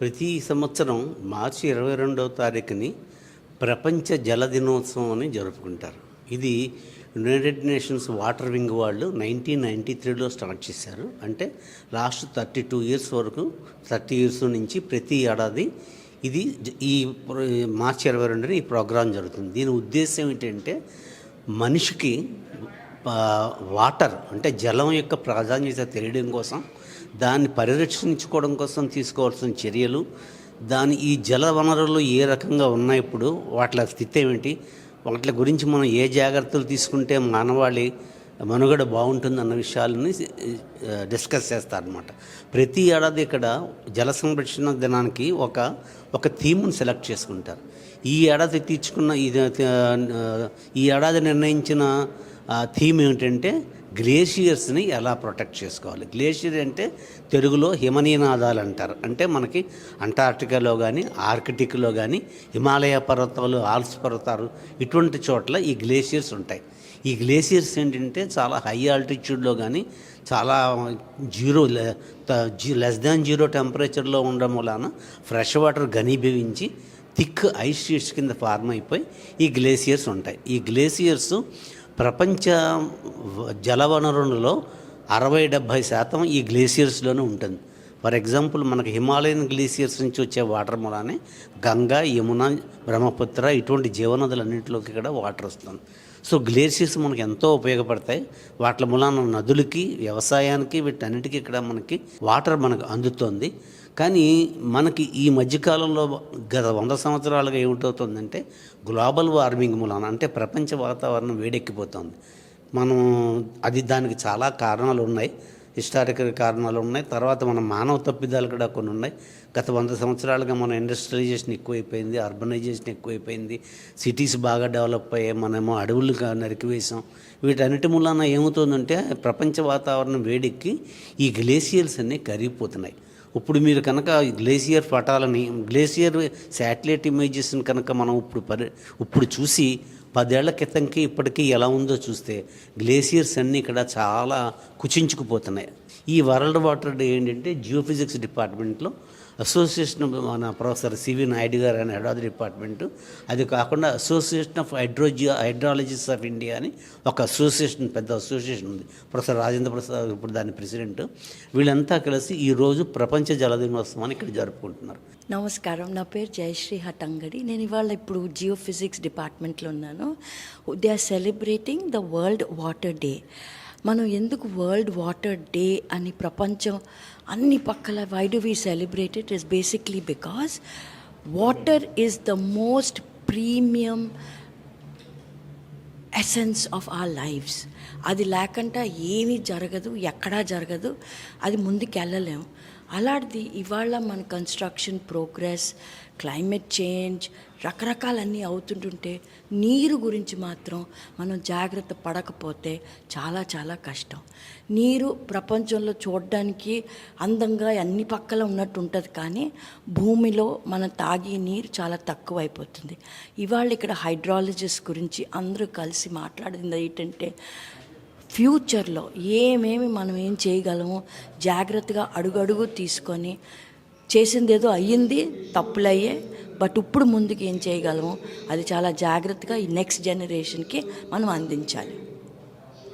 ప్రతి సంవత్సరం మార్చి ఇరవై రెండవ తారీఖుని ప్రపంచ జల దినోత్సవం అని జరుపుకుంటారు. ఇది యునైటెడ్ నేషన్స్ వాటర్ వింగ్ వాళ్ళు నైన్టీన్ నైంటీ త్రీలో స్టార్ట్ చేశారు. అంటే లాస్ట్ థర్టీ టూ ఇయర్స్ వరకు థర్టీ ఇయర్స్ నుంచి ప్రతి ఏడాది ఇది ఈ మార్చి ఇరవై రెండున ఈ ప్రోగ్రాం జరుగుతుంది. దీని ఉద్దేశం ఏంటంటే మనిషికి వాటర్ అంటే జలం యొక్క ప్రాధాన్యత తెలియడం కోసం దాన్ని పరిరక్షించుకోవడం కోసం తీసుకోవాల్సిన చర్యలు దాని ఈ జల వనరులు ఏ రకంగా ఉన్నాయి ఇప్పుడు వాటి స్థితి ఏమిటి వాటి గురించి మనం ఏ జాగ్రత్తలు తీసుకుంటే మానవాళి మనుగడ బాగుంటుంది అన్న విషయాలని డిస్కస్ చేస్తారనమాట ప్రతి ఏడాది ఇక్కడ జల సంరక్షణ దినానికి ఒక ఒక థీమ్ని సెలెక్ట్ చేసుకుంటారు. ఈ ఏడాది తీర్చుకున్న ఇది ఈ ఏడాది నిర్ణయించిన థీమ్ ఏమిటంటే గ్లేషియర్స్ని ఎలా ప్రొటెక్ట్ చేసుకోవాలి? గ్లేషియర్ అంటే తెలుగులో హిమనీనాదాలు అంటారు. అంటే మనకి అంటార్టికాలో కానీ ఆర్కిటిక్లో కానీ హిమాలయ పర్వతాలు ఆల్స్ పర్వతాలు ఇటువంటి చోట్ల ఈ గ్లేషియర్స్ ఉంటాయి. ఈ గ్లేషియర్స్ ఏంటంటే చాలా హై ఆల్టిట్యూడ్లో కానీ చాలా జీరో లెస్ దాన్ జీరో టెంపరేచర్లో ఉండడం వలన ఫ్రెష్ వాటర్ ఘనీభవించి థిక్ ఐస్ షీట్స్ కింద ఫార్మ్ అయిపోయి ఈ గ్లేసియర్స్ ఉంటాయి. ఈ గ్లేసియర్స్ ప్రపంచ జలవనరులలో అరవై డెబ్భై శాతం ఈ గ్లేసియర్స్లోనే ఉంటుంది. ఫర్ ఎగ్జాంపుల్ మనకి హిమాలయన్ గ్లేసియర్స్ నుంచి వచ్చే వాటర్ మూలానే గంగా యమున బ్రహ్మపుత్ర ఇటువంటి జీవనదులన్నింటిలోకి కూడా వాటర్ వస్తుంది. సో గ్లేసియర్స్ మనకు ఎంతో ఉపయోగపడతాయి. వాటి మూలాన నదులకి వ్యవసాయానికి వీటన్నిటికీ ఇక్కడ మనకి వాటర్ మనకు అందుతోంది. కానీ మనకి ఈ మధ్యకాలంలో గత వంద సంవత్సరాలుగా ఏమిటవుతుందంటే గ్లోబల్ వార్మింగ్ మూలాన అంటే ప్రపంచ వాతావరణం వేడెక్కిపోతుంది. మనం అది దానికి చాలా కారణాలు ఉన్నాయి హిస్టారికల్ కారణాలు ఉన్నాయి. తర్వాత మన మానవ తప్పిదాలు కూడా కొన్ని ఉన్నాయి. గత వంద సంవత్సరాలుగా మన ఇండస్ట్రియలైజేషన్ ఎక్కువైపోయింది అర్బనైజేషన్ ఎక్కువైపోయింది. సిటీస్ బాగా డెవలప్ అయ్యాయి. మనమేమో అడవులు నరికివేసాం వీటన్నిటి మూలాన ఏమవుతుందంటే ప్రపంచ వాతావరణం వేడెక్కి ఈ గ్లేసియర్స్ అన్నీ కరిగిపోతున్నాయి. ఇప్పుడు మీరు కనుక గ్లేసియర్ పటాలని గ్లేసియర్ శాటిలైట్ ఇమేజెస్ని కనుక మనం ఇప్పుడు పరి ఇప్పుడు చూసి పదేళ్ళ క్రితంకి ఇప్పటికీ ఎలా ఉందో చూస్తే గ్లేసియర్స్ అన్నీ ఇక్కడ చాలా కుచించుకుపోతున్నాయి. ఈ వరల్డ్ వాటర్ డే ఏంటంటే జియోఫిజిక్స్ డిపార్ట్మెంట్లో అసోసియేషన్ మన ప్రొఫెసర్ సివి నాయుడు గారు అనే హెడ్ ఆఫ్ ది డిపార్ట్మెంట్. అది కాకుండా association of hydrology hydrologist of India అని ఒక అసోసియేషన్ పెద్ద అసోసియేషన్ ఉంది. ప్రొఫెసర్ రాజేంద్ర ప్రసాద్ ఇప్పుడు దాని ప్రెసిడెంట్. వీళ్ళంతా కలిసి ఈరోజు ప్రపంచ జల దినోత్సవాన్ని ఇక్కడ జరుపుకుంటున్నారు. నమస్కారం. నా పేరు జయశ్రీ హటంగడి నేను ఇవాళ ఇప్పుడు జియో ఫిజిక్స్ డిపార్ట్మెంట్లో ఉన్నాను. They are celebrating the world water day. మనం ఎందుకు వరల్డ్ వాటర్ డే అని ప్రపంచం అన్ని పక్కల why do we celebrate it is basically because water is the most premium essence of our lives అది లేకుండా ఏమీ జరగదు ఎక్కడా జరగదు. అది ముందుకు వెళ్ళలేము అలాంటిది ఇవాళ మన కన్స్ట్రక్షన్ ప్రోగ్రెస్ క్లైమేట్ చేంజ్ రకరకాలన్నీ అవుతుంటుంటే నీరు గురించి మాత్రం మనం జాగ్రత్త పడకపోతే చాలా చాలా కష్టం. నీరు ప్రపంచంలో చూడడానికి అందంగా అన్ని పక్కల ఉన్నట్టు ఉంటుంది కానీ భూమిలో మనం తాగే నీరు చాలా తక్కువ అయిపోతుంది ఇవాళ ఇక్కడ హైడ్రాలజిస్ట్ గురించి అందరూ కలిసి మాట్లాడింది ఏంటంటే ఫ్యూచర్లో ఏమేమి మనం ఏం చేయగలమో జాగ్రత్తగా అడుగడుగు తీసుకొని చేసింది ఏదో అయ్యింది తప్పులయ్యే బట్ ఇప్పుడు ముందుకు ఏం చేయగలము అది చాలా జాగ్రత్తగా ఈ నెక్స్ట్ జనరేషన్కి మనం అందించాలి.